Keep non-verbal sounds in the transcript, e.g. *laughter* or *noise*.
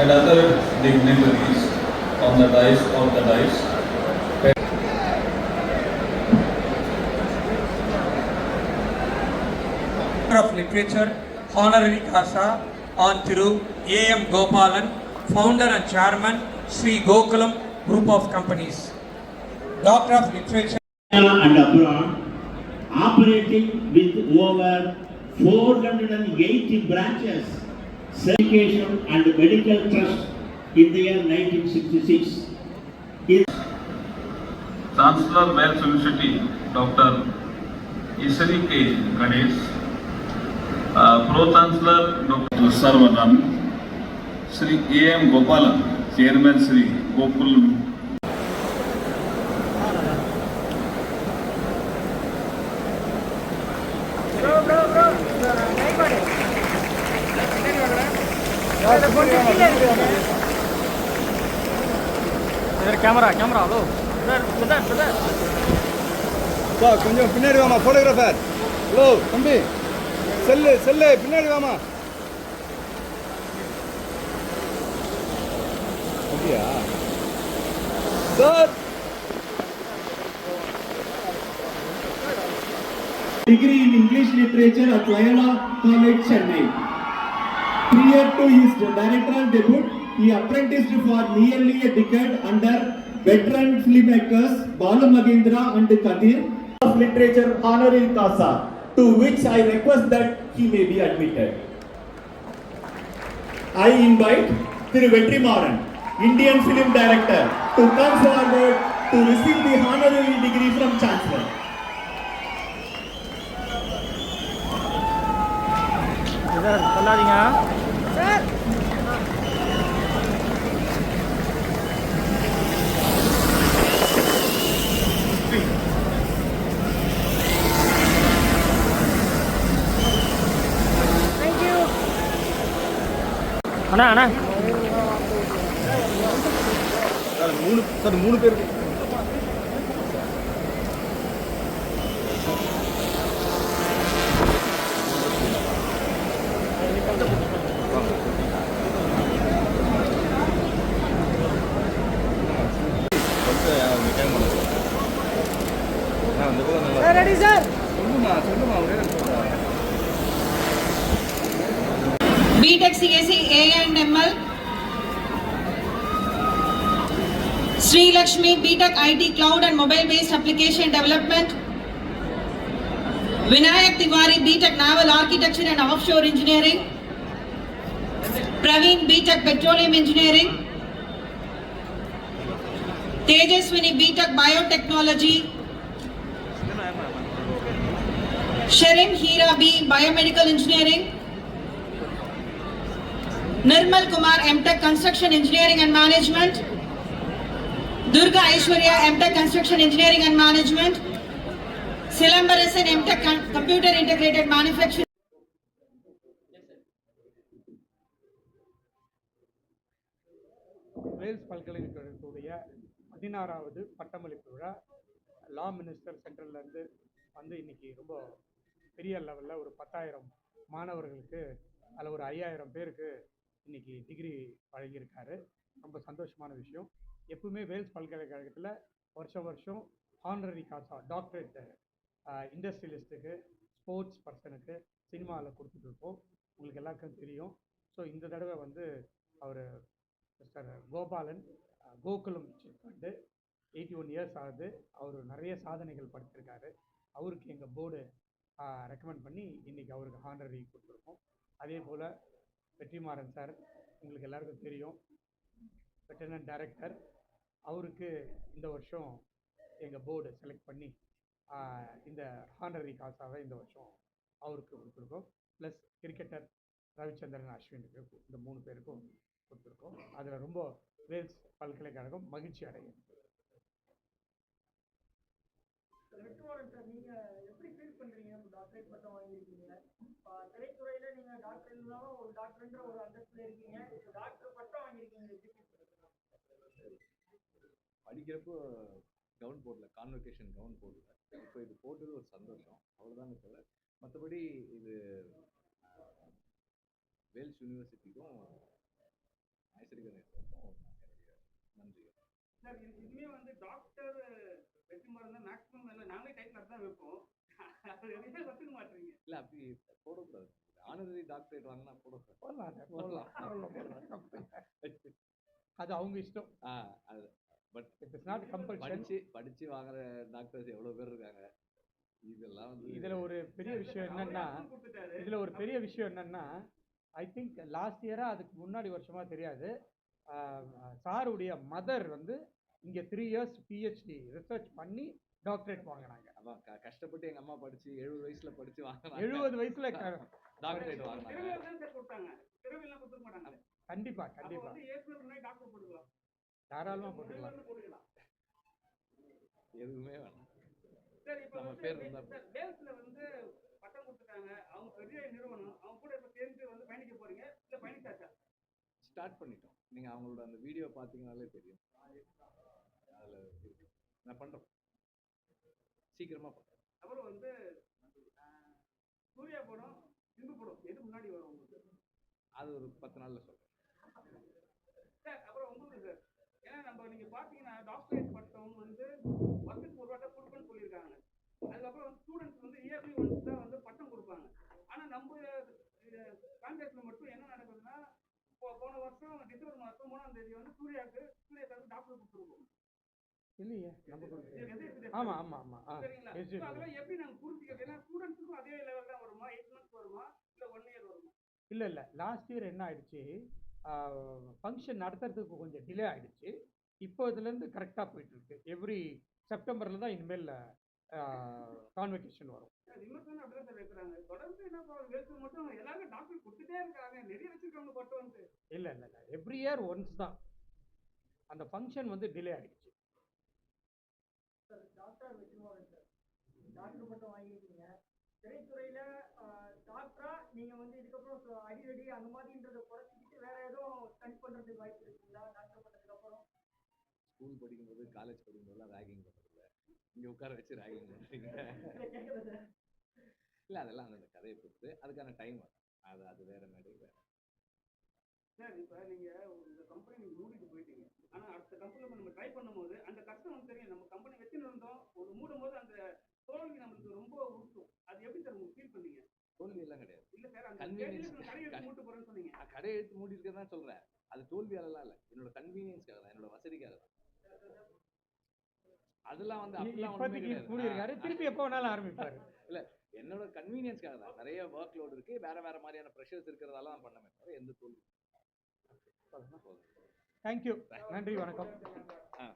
and other dignitaries on the dais of the dais. Doctor of Literature, Honorary Kasa on Thiru A.M. Gopalan, Founder and Chairman, Sri Gokulam Group of Companies. Doctor of Literature, and abroad, operating with over 480 branches, certification and medical trust in the year nineteen sixty six chancellor Vels university doctor Isari K Ganesh pro chancellor doctor Saravanan Shri A M Gopalan chairman Shri Gokul camera camera hello பா கொஞ்சம் பின்னாடி வாமா photographer hello தம்பி செல்லு செல்லு பின்னாடி வாமா அப்படியா sir degree in English literature at Loyola College, Chennai. Prior to his directorial debut, he apprenticed for nearly a decade under veteran filmmakers Balu Magendra and Kadir of Literature Honorary Casa, to which I request that he may be admitted. I invite Thiru Vetrimaran, Indian film director, to come forward to receive the honorary degree from Chancellor. Sir சொல்லாதீங்க அண்ணா அண்ணா. Sir மூணு sir மூணு பேருக்கு சொல்லுமா சொல்லுமா ஒரே BTech C S E A and M L Shri Lakshmi BTech I T cloud and mobile based application development Vinayak Tiwari BTech naval architecture and offshore engineering Praveen BTech petroleum engineering Tejaswini BTech biotechnology Sharan Heera B biomedical engineering Nirmal Kumar MTech Construction Engineering and Management. Durga Aishwarya MTech Construction Engineering and Management. Silambarasan MTech Com- Computer Integrated Manufacturing. Vels பல்கலைக்கழகத்துடைய பதினாறாவது பட்டமளிப்பு விழா லா minister சென்ட்ரல்லேருந்து வந்து இன்னைக்கு ரொம்ப பெரிய லெவலில் ஒரு பத்தாயிரம் மாணவர்களுக்கு அதில் ஒரு ஐயாயிரம் பேருக்கு இன்னைக்கு டிகிரி வழங்கியிருக்காரு. ரொம்ப சந்தோஷமான விஷயம். எப்பவுமே வேல்ஸ் பல்கலைக்கழகத்தில் வருஷம் வருஷம் ஹானரரி காசா டாக்டரேட் இண்டஸ்ட்ரியலிஸ்ட்டுக்கு ஸ்போர்ட்ஸ் பர்சனுக்கு சினிமாவில் கொடுத்துட்டு இருப்போம் உங்களுக்கு எல்லாருக்கும் தெரியும். ஸோ இந்த தடவை வந்து அவர் mister Gopalan Gokulam chit fund eighty one years ஆகுது. அவர் நிறைய சாதனைகள் படுத்திருக்காரு அவருக்கு எங்கள் போர்டு ரெக்கமெண்ட் பண்ணி இன்றைக்கி அவருக்கு ஹானரரி கொடுத்துருக்கோம். அதே போல் வெற்றிமாறன் சார் உங்களுக்கு எல்லாருக்கும் தெரியும். வெட்டர்னரி டைரக்டர் அவருக்கு இந்த வருஷம் எங்கள் போர்டு செலக்ட் பண்ணி இந்த ஹானரரி காசாக இந்த வருஷம் அவருக்கு கொடுத்துருக்கோம். ப்ளஸ் கிரிக்கெட்டர் ரவிச்சந்திரன் அஸ்வினுக்கு இந்த மூணு பேருக்கும் கொடுத்துருக்கோம். அதில் ரொம்ப வேல்ஸ் பல்கலைக்கழகம் மகிழ்ச்சி அடையும் வெற்றிமாறன் சார் நீங்கள் எப்படி ஃபீல் பண்ணுறீங்க டாக்டரேட் பட்டம் வாங்கியிருக்கீங்க. திரைத்துறையில நீங்க டாக்டர் இருந்தாலும் ஒரு டாக்டர்ன்ற ஒரு அந்தஸ்துல இருக்கீங்க. டாக்டர் பட்டம் வாங்கியிருக்கீங்க படிக்கிறப்போ கவுன் போடல கான்வெகேஷன் கவுன் போடல. இப்போ இது போட்டது ஒரு சந்தோஷம். அவ்வளோதானே தவிர மற்றபடி இது வேல்ஸ் யூனிவர்சிட்டிக்கும் ஐசரி நன்றி. சார் இது இதுமே வந்து டாக்டர் வெற்றிமாறன் தான் மேக்ஸிமம் இல்லை நாங்களே டைட்டில் தான் வைப்போம். ஒத்துக்க மாட்டீங்க. இல்ல அப்படி போடக்கூடாது. டாக்டரேட் வாங்கினா போடலாம் போடலாம். அது அவங்க இஷ்டம். ஆ அது பட் இட்ஸ் நாட் கம்பல்ஷன் படிச்சு படிச்சு வாங்குற டாக்டர்ஸ் எவ்வளவு பேர் இருக்காங்க? இதெல்லாம் வந்து இதுல ஒரு பெரிய விஷயம் என்னன்னா இதுல ஒரு பெரிய விஷயம் என்னன்னா ஐ திங்க் லாஸ்ட் இயரா அதுக்கு முன்னாடி வருஷமா தெரியாது. சாருடைய மதர் வந்து இங்க த்ரீ இயர்ஸ் பிஹெச்டி ரிசர்ச் பண்ணி டாக்டரேட் வாங்கினாங்க. அதான் க- கஷ்டப்பட்டு எங்க அம்மா படிச்சு எழுபது வயசுல படிச்சு வாங்கினாங்க எழுபது வயசுல டாக்டரேட் வாங்கினாங்க திருவிழா தான் சார் கொடுத்தாங்க. திருவிழா கொடுத்துக்க மாட்டாங்க. கண்டிப்பா அப்போ கண்டிப்பா. வந்து ஏப்ரல் முன்னாடி டாக்டர் போட்டுக்கலாம். எதுவுமே வேணாம். சார் இப்போ நம்ம வந்து பேர் வந்து பட்டம் கொடுத்துட்டாங்க. அவங்க பெரிய நிறுவனம். அவங்க கூட இப்போ சேர்ந்து வந்து பயணிக்க போறீங்க. இல்ல பயணிச்சாச்சா? ஸ்டார்ட் பண்ணிட்டோம். நீங்க அவங்களோட அந்த வீடியோ பாத்தீங்கன்னாலே தெரியும். அதுல நான் பண்றேன். சீக்கிரமா பண்றேன். அப்புறம் வந்து சூர்யா படம் சிந்து படம் எது முன்னாடி வரும் உங்களுக்கு? அது ஒரு பத்து நாள்ல சொல்றேன். சார் அப்புறம் உங்களுக்கு சார் ஏன்னா நம்ம நீங்க பாத்தீங்கன்னா டாக்டரேட் பட்டம் வந்து வருஷத்துக்கு ஒரு வாட்டம் கொடுப்பேன்னு சொல்லியிருக்காங்க அதுக்கப்புறம் வந்து ஸ்டூடெண்ட்ஸ் வந்து இயர்லி ஒன்ஸ் தான் வந்து பட்டம் கொடுப்பாங்க ஆனா நம்ம காங்கிரஸ்ல மட்டும் என்ன நடக்குதுன்னா போ- டிசம்பர் மூணாம் தேதி வந்து சூர்யாவுக்கு டாக்டர் இல்லையே? ஆமா ஆமா ஆமா. சரிங்களா. அதெல்லாம் எப்படி நாங்க புரிஞ்சுக்கிறது ஏன்னா ஸ்டூடெண்ட்ஸுக்கும் அதே லெவல் தான் வருமா? எயிட் மந்த்ஸ் வருமா? இல்ல ஒன் இயர் வருமா? இல்ல இல்ல. லாஸ்ட் இயர் என்ன ஆயிடுச்சு? ஃபங்க்ஷன் நடத்துறதுக்கு கொஞ்சம் டிலே ஆயிடுச்சு. இப்போ இதுல இருந்து கரெக்டா போயிட்டு இருக்கு. எவ்ரி செப்டம்பர்ல தான் இனிமேல் கான்வெகேஷன் வரும். சார் விமர்சனம் அப்படிதான் சார் வைக்கிறாங்க. தொடர்ந்து என்ன வேஸ்ட் மட்டும் எல்லாருமே டாக்டர் கொடுத்துட்டே இருக்காங்க. நிறைய வச்சிருக்காங்க பட்டம் வந்து. இல்ல இல்ல இல்ல. எவ்ரி இயர் ஒன்ஸ் தான். அந்த ஃபங்க்ஷன் வந்து டிலே ஆயிடுச்சு. Sir doctor Vetrimaaran sir. Doctor பட்டம் வாங்கியிருக்கீங்க திரைத்துறையில டாக்டரா நீங்க வந்து இதுக்கப்புறம் அடிக்கடி அந்த மாதிரின்றத குறைச்சிக்கிட்டு வேற எதுவும் ஸ்டண்ட் பண்றதுக்கு வாய்ப்பு இருக்குங்களா? டாக்டர் பட்டத்துக்கு அப்புறம்? ஸ்கூல் படிக்கும்போது காலேஜ் படிக்கும்போதெல்லாம் ரேகிங் பண்றதில்ல இங்க உட்கார வச்சு ரேகிங் பண்றீங்க இல்ல அதெல்லாம் அந்த கதையை பொறுத்து அதுக்கான டைம் அது அது வேற மேடை வேற. சார் இப்ப நீங்க இந்த கம்பெனி நீங்க மூடிட்டு போயிட்டீங்க. ஆனா அடுத்த கம்பெனில நம்ம ட்ரை பண்ணும்போது அந்த கஷ்டம் தெரியும். நம்ம கம்பெனி வச்சுன்னு இருந்தோம். ஒரு மூடும் போது அந்த தோல்வி நம்மளுக்கு ரொம்ப உறுத்தும். அது எப்படி சார் உங்களுக்கு ஃபீல் பண்ணீங்க? தோல்வி எல்லாம் கிடையாது. இல்ல சார் அந்த Convenience. ஸ்டேஜ்ல கடை எடுத்து மூட்டு போறேன்னு சொன்னீங்க. நான் கடை எடுத்து மூடி இருக்கதான் சொல்றேன். அது தோல்வியாலலாம் இல்ல. என்னோட கன்வீனியன்ஸ்க்காக தான் என்னோட வசதிக்காக தான். அதெல்லாம் வந்து அப்படிலாம் கூடியிருக்காரு திருப்பி எப்போ வேணாலும் ஆரம்பிப்பார். *laughs* இல்ல என்னோட கன்வீனியன்ஸ்க்காக தான். நிறைய ஒர்க் லோடு இருக்கு. வேற வேற மாதிரியான ப்ரெஷர்ஸ் இருக்கிறதால தான் பண்ணமே தவிர எந்த தோல்வி தேங்க்யூ நன்றி வணக்கம். ஆ.